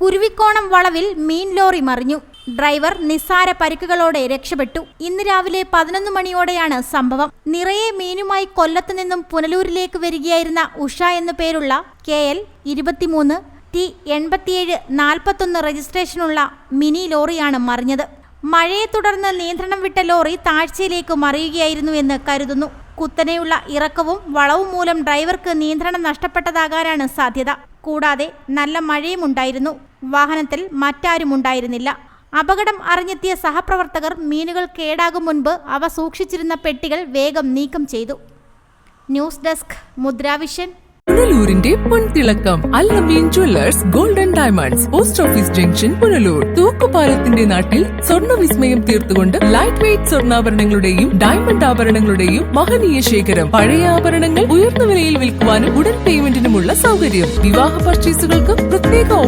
കുരുവിക്കോണം വളവിൽ മീൻ ലോറി മറിഞ്ഞു. ഡ്രൈവർ നിസ്സാര പരിക്കുകളോടെ രക്ഷപ്പെട്ടു. ഇന്ന് രാവിലെ പതിനൊന്ന് മണിയോടെയാണ് സംഭവം. നിറയെ മീനുമായി കൊല്ലത്തു നിന്നും പുനലൂരിലേക്ക് വരികയായിരുന്ന ഉഷ എന്നു പേരുള്ള കെ എൽ ഇരുപത്തിമൂന്ന് ടി എൺപത്തിയേഴ് നാൽപ്പത്തൊന്ന് രജിസ്ട്രേഷനുള്ള മിനി ലോറിയാണ് മറിഞ്ഞത്. മഴയെ തുടർന്ന് നിയന്ത്രണം വിട്ട ലോറി താഴ്ചയിലേക്ക് മറിയുകയായിരുന്നു എന്ന് കരുതുന്നു. കുത്തനെയുള്ള ഇറക്കവും വളവും മൂലം ഡ്രൈവർക്ക് നിയന്ത്രണം നഷ്ടപ്പെട്ടതാകാനാണ് സാധ്യത. കൂടാതെ നല്ല മഴയും ഉണ്ടായിരുന്നു വാഹനത്തിൽ മറ്റാരും ഉണ്ടായിരുന്നില്ല അപകടം അറിഞ്ഞെത്തിയ സഹപ്രവർത്തകർ മീനുകൾ കേടാകും മുൻപ് അവ സൂക്ഷിച്ചിരുന്ന പെട്ടികൾ വേഗം നീക്കം ചെയ്തു. News desk Mudra vision. പുനലൂരിന്റെ പൊൻതിളക്കം Allameen jewellers golden diamonds post office junction Punalur തൂക്കുപാലത്തിന്റെ നാട്ടിൽ സ്വർണ വിസ്മയം തീർത്തുകൊണ്ട് ലൈറ്റ് വെയിറ്റ് സ്വർണാഭരണങ്ങളുടെയും ഡയമണ്ട് ആഭരണങ്ങളുടെയും മഹനീയ ശേഖരം. പഴയ ആഭരണങ്ങൾ ഉയർന്ന വിലയിൽ വിൽക്കുവാനും ഉടൻ പേയ്മെന്റിനുമുള്ള സൗകര്യം. വിവാഹ പർച്ചേസുകൾക്ക് പ്രത്യേക